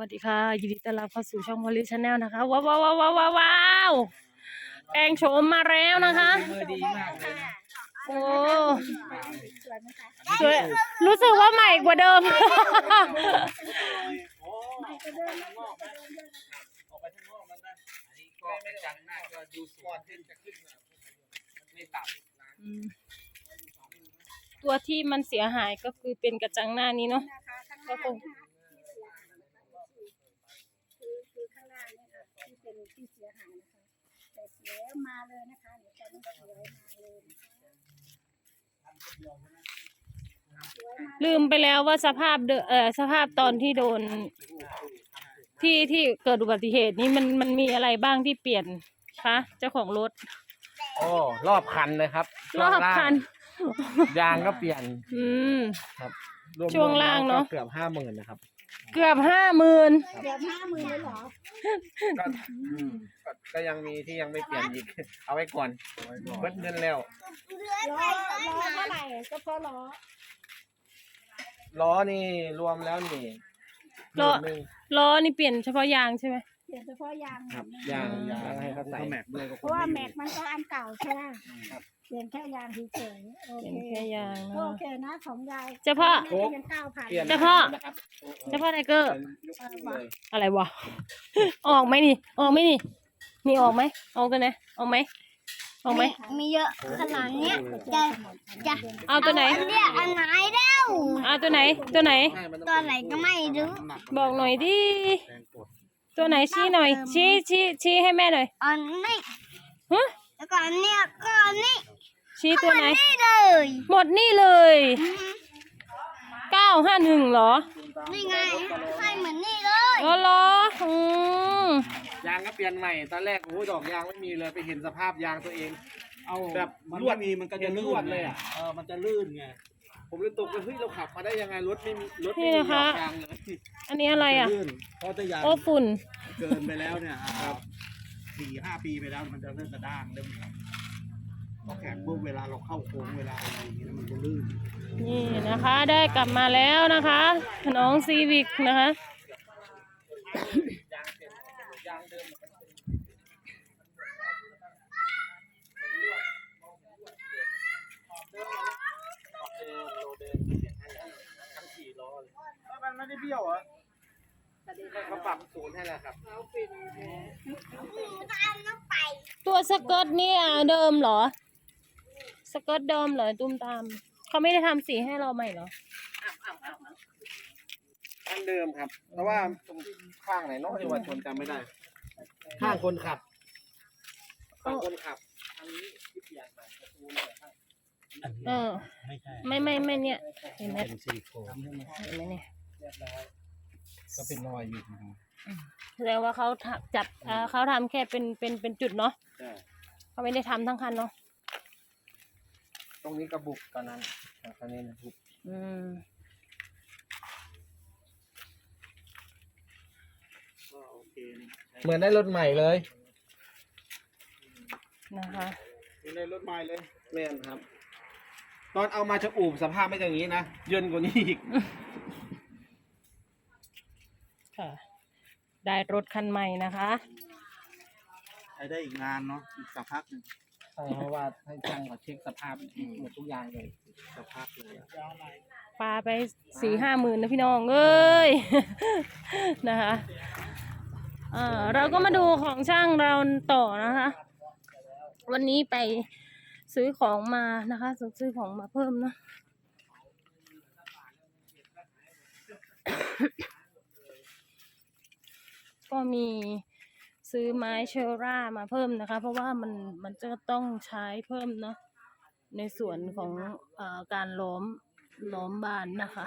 วัสดีค่ะ ยินดีต้อนรับเข้าสู่ช่องพลิชแนลนะคะว้าวว้าวว้าวว้าวว้าวแปลงโฉมมาแล้วนะคะมือดีมากเลยนะโอ้สวยรู้สึกว่าใหม่กว่าเดิม ออกไปข้างนอกนั้นนะอันนี้ก็ไม่จังหน้าก็ดูสวยขึ้นจะขึ้นมาไม่ต่ำอืมตัวที่มันเสียหายก็คือเป็นกระจังหน้านี้เนาะก็คง ที่เป็นที่เสียหายนะคะ แต่เสียมาเลยนะคะเดี๋ยวจะไม่เสียมาเลยนะคะสวยมาลืมไปแล้วว่าสภาพเดเอ่อสภาพตอนที่โดนที่ที่เกิดอุบัติเหตุนี้มันมันมีอะไรบ้างที่เปลี่ยนคะเจ้าของรถโอ้รอบคันเลยครับรอบคัน ยางก็เปลี่ยนอืม ครับรวมๆช่วงล่างเนอะ ก็เกือบห้าหมื่นนะครับ เกือบห้าหมื่นเกือบห้าหมื่นเลยเหรอก็อืมก็ก็ยังมีที่ยังไม่เปลี่ยนอีก เอาไว้ก่อนเบิดเงินแล้ว ล้อล้อเท่าไหร่ก็เพราะล้อล้อนี่รวมแล้วนี่หล้อมื่นหนึ่งล้อนี่เปลี่ยนเฉพาะยางใช่ไหม เปลี่ยนเฉพาะยางครับยางยางให้เขาใส่แม็กด้วยก็เพราะว่าแม็กมันก็อันเก่าใช่ไหมเปลี่ยนแค่ยางเฉยๆโอเปลี่ยเคนแค่ยางก็นะโอคะเคนะของยายเฉพาะน่จยังเก้าพันเปลี่ยนเฉพาะนะครับเฉพาะไทเกอร์เลยอะไรวะออกไหมนี่ออกไหมนี่นี่ออกไหมออกกันไหนออกไหมออกไหมมีเยอะขนาดเนี้ยจะจะเอาตัวไหนอันเนี้ยอันไหนแล้วเอาตัวไหนตัวไหนใช่มันตัวไหนก็ไม่รู้บอกหน่อยดิแรงกด ตัวไหนชี้หน่อย ชี้ชี้ชี้ให้แม่หน่อยอันนี้ฮะแล้วก็อันเนี้ยก็อันนี้ชี้ตัวไหน นี่เลยหมดนี่เลยอืมเก้าห้าหนึ่งเหรอนี่ไงให้เหมือนนี่เลยอ๋อเหรออืมยางก็เปลี่ยนใหม่ตอนแรกโอ้โหดอกยางไม่มีเลยไปเห็นสภาพยางตัวเอง เอาแบบมันลวดไม่มีมันก็จะลื่ลวนดเลยอะเออมันจะลื่นไง ผมเลยตกเลยเฮ้ยเราขับมาได้ยังไงรถไม่มีรถไม่มีดอกยางเลยอันนี้อะไรอะจลื่นเพราะถ้ายางโอ้ฝุ่น เกินไปแล้วเนี่ยครับสี่ห้าปีไปแล้วมันจะเริ่มกระด้างเริ่มครับพอแข็งปุ๊บเวลาเราเข้าโค้งเวลาอะไรอย่างเงี้ยมันจะลื่น นี่นะคะได้กลับมาแล้วนะคะ น้องซีวิกนะคะ มันไม่ได้เบี้ยวเหรอเขาปรับศูนย์ให้แล้วครับตัวสเกิร์ตเนี่ยเดิมเหรอ สเกิร์ตเดิมเหรอตุ้มตาม เขาไม่ได้ทำสีให้เราใหม่เหรออันเดิมครับ เพราะว่าตรงข้างไหนเนอกที่ว่าชนจำไม่ได้ ข้างคนขับข้างคนขับอันนี้ที่เปลี่ยนไปประตูเนี่ยครับเออไม่ใช่ไม่ไม่ไม่เนี่ย เห็นไหมเป็นซิลิโคนเห็นไหมเนี่ยเรียบร้อยก็เป็นรอยอยู่นะครับแสดงว่าเขาทำจับอ่าเขาทำแค่เป็นเป็นเป็นจุดเนาะใช่เขาไม่ได้ทำทั้งคันเนาะตรงนี้กระบุกตอนนั้นแต่ตอนนี้นะบุกอืมก็โอเคนี่ใช้เหมือนได้รถใหม่เลยนะคะเหมือนในรถใหม่เลย แม่นครับ ตอนเอามาจากอู่สภาพไม่ใช่อย่างนี้นะเยินกว่านี้อีก ค่ะ ได้รถคันใหม่นะคะใช้ได้อีกนานเนาะอีกสักพักหนึ่งใช่เพราะว่าให้ช่างเขาเช็คสภาพหมดทุกอย่างเลยสักพักเลยอะปลาไปสี่ห้าหมื่นนะพี่น้องเอ้ย นะคะอ่าเราก็มาดูของช่างเราต่อนะคะ วันนี้ไปซื้อของมานะคะ ซื้อของมาเพิ่มเนอะ ก็มีซื้อไม้เชอร่ามาเพิ่มนะคะ เพราะว่ามันมันจะต้องใช้เพิ่มเนาะในส่วนของออการล้อมล้อมบานนะคะ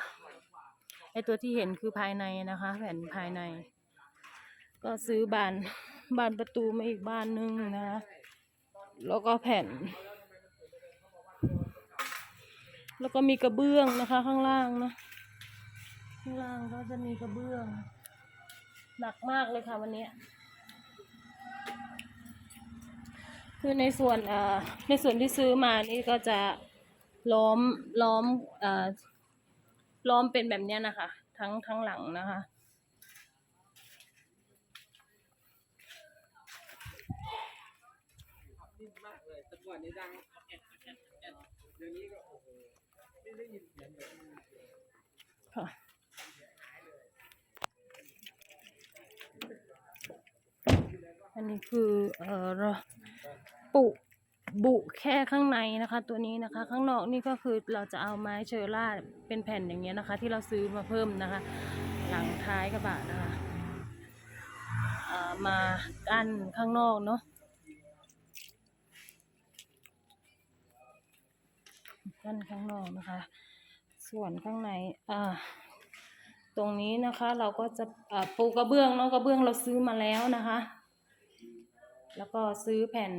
ไอตัวที่เห็นคือภายในนะคะ แผ่นภายใน ก็ซื้อบานบานประตูมาอีกบานนึงนะคะแล้วก็แผ่น แล้วก็มีกระเบื้องนะคะ ข้างล่างนะข้างล่างก็จะมีกระเบื้อง หนักมากเลยค่ะวันนี้ คือในส่วนในส่วนที่ซื้อมานี่ก็จะล้อมล้อมอล้อมเป็นแบบนี้นะคะ ทั้งทั้งหลังนะคะค่ะ อันนี้คือเอ่อเราปุบุแค่ข้างในนะคะ ตัวนี้นะคะ ข้างนอกนี่ก็คือเราจะเอาไม้เชอร่าเป็นแผ่นอย่างเงี้ยนะคะ ที่เราซื้อมาเพิ่มนะคะ หลังท้ายกระบะนะคะามากั้นข้างนอกเนาะกั้นข้างนอกนะคะ ส่วนข้างในอ่าตรงนี้นะคะเราก็จะปูกระเบื้องเนาะกระเบื้องเราซื้อมาแล้วนะคะ แล้วก็ซื้อแผ่น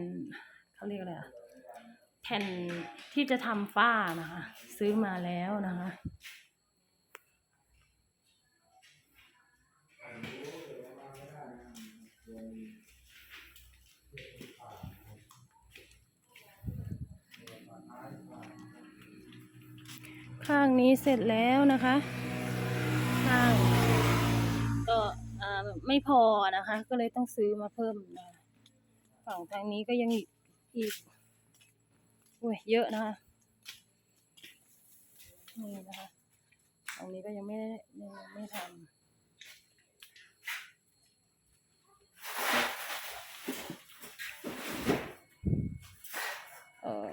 เขาเรียกอะไรอะแผ่นที่จะทำฝ้านะคะ ซื้อมาแล้วนะคะข้างนี้เสร็จแล้วนะคะ ข้างก็อ่าไม่พอนะคะ ก็เลยต้องซื้อมาเพิ่มนะ ฝั่งทางนี้ก็ยังอีกอีกอุ้ยเยอะนะคะนี่นะคะตรงนี้ก็ยังไม่ได้ไม่ไม่ทำเออ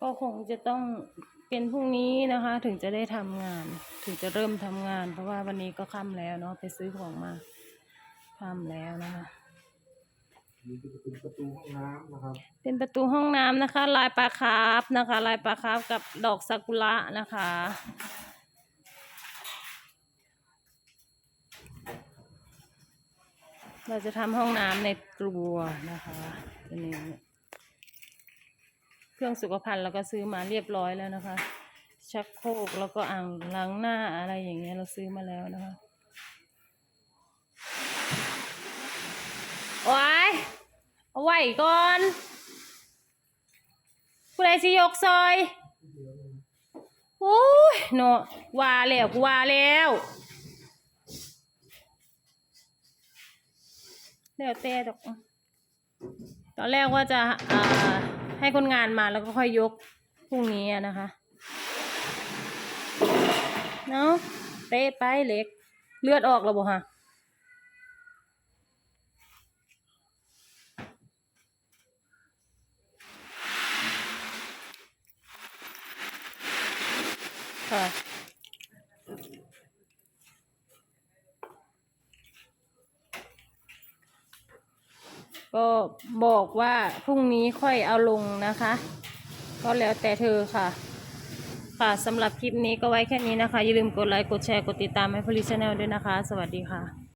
ก็คงจะต้องเป็นพรุ่งนี้นะคะ ถึงจะได้ทำงาน ถึงจะเริ่มทำงาน เพราะว่าวันนี้ก็ค่ำแล้วเนาะไปซื้อของมาค่ำแล้วนะคะ นี่ก็จะเป็นประตูห้องน้ำนะครับ เป็นประตูห้องน้ำนะคะ ลายปลาคาร์ฟนะคะ ลายปลาคาร์ฟกับดอกซากุระนะคะเราจะทำห้องน้ำในครัวนะคะอันนี้เครื่องสุขภัณฑ์เราก็ซื้อมาเรียบร้อยแล้วนะคะ ชักโครกแล้วก็อ่างล้างหน้าอะไรอย่างเงี้ยเราซื้อมาแล้วนะคะโอ้ย เอาไว้ก่อนผู้ใดสิยกซอยโอ้ยเนาะว่าแล้วกูว่าแล้วแล้วแต่ดอกตอนแรกว่าจะอ่าให้คนงานมาแล้วก็ค่อยยกพรุ่งนี้นะคะเนาะเตะไปเล็ก เลือดออกแล้วบ่ฮะ ค่ะก็บอกว่าพรุ่งนี้ค่อยเอาลงนะคะ ก็แล้วแต่เธอค่ะ ค่ะสำหรับคลิปนี้ก็ไว้แค่นี้นะคะ อย่าลืมกดไลค์ กดแชร์ กดติดตามให้พลิชแนลด้วยนะคะ สวัสดีค่ะ